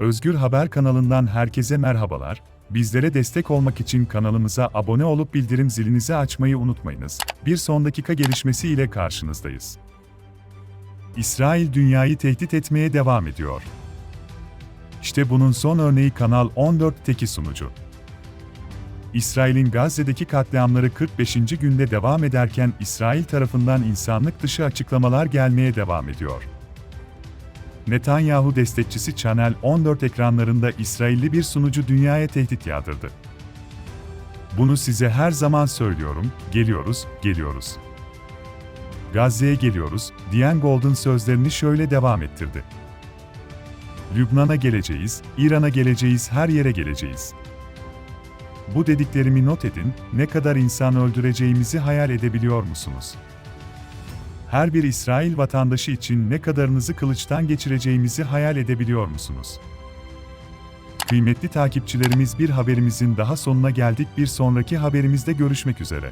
Özgür Haber kanalından herkese merhabalar. Bizlere destek olmak için kanalımıza abone olup bildirim zilinizi açmayı unutmayınız. Bir son dakika gelişmesi ile karşınızdayız. İsrail dünyayı tehdit etmeye devam ediyor. İşte bunun son örneği Kanal 14'teki sunucu. İsrail'in Gazze'deki katliamları 45. günde devam ederken İsrail tarafından insanlık dışı açıklamalar gelmeye devam ediyor. Netanyahu destekçisi Channel 14 ekranlarında İsrailli bir sunucu dünyaya tehdit yağdırdı. Bunu size her zaman söylüyorum, geliyoruz, geliyoruz. Gazze'ye geliyoruz, diyen Golden sözlerini şöyle devam ettirdi. Lübnan'a geleceğiz, İran'a geleceğiz, her yere geleceğiz. Bu dediklerimi not edin, ne kadar insan öldüreceğimizi hayal edebiliyor musunuz? Her bir İsrail vatandaşı için ne kadarınızı kılıçtan geçireceğimizi hayal edebiliyor musunuz? Kıymetli takipçilerimiz bir haberimizin daha sonuna geldik. Bir sonraki haberimizde görüşmek üzere.